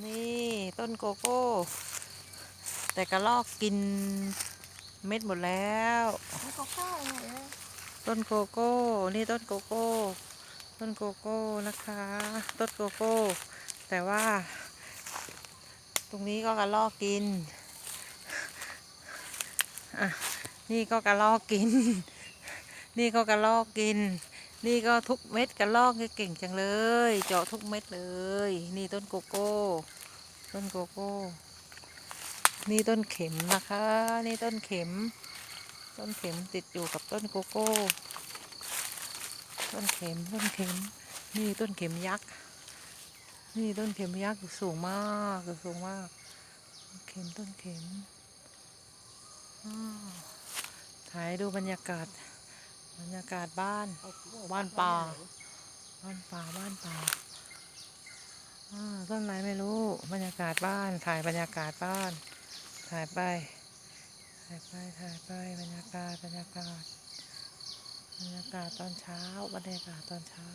นี่ต้นโกโก้ แต่กระลอกกินเม็ดหมดแล้วแล้วก็ข้าวหมดเลยต้นโกโก้ นี่ต้นโกโก้ ต้นโกโก้นะคะ ต้นโกโก้ แต่ว่า ตรงนี้ก็กระลอกกินอะนี่ก็กระลอกกิน นี่ก็กระลอกกิน นี่ก็ทุกเม็ดกระลอกเก่งจังเลย เจาะทุกเม็ดเลย นี่ต้นโกโก้ ต้นโกโก้ นี่ต้นเข็มนะคะ นี่ต้นเข็ม ต้นเข็มติดอยู่กับต้นโกโก้ ต้นเข็ม ต้นเข็ม นี่ต้นเข็มยักษ์ นี่ต้นเข็มยักษ์สูงมากสูงมาก เข็มต้นเข็มถ่ายดูบรรยากาศ รรยากาศบ้านบ้านป่าบ้านป่าบ้านป่าอ่าต้นอะไรไม่รู้ บรรยากาศบ้านถ่ายบรรยากาศบ้าน ถ่ายไป ถ่ายไปถ่ายไปบรรยากาศบรรยากาศบรรยากาศตอนเช้าบรรยากาศตอนเช้า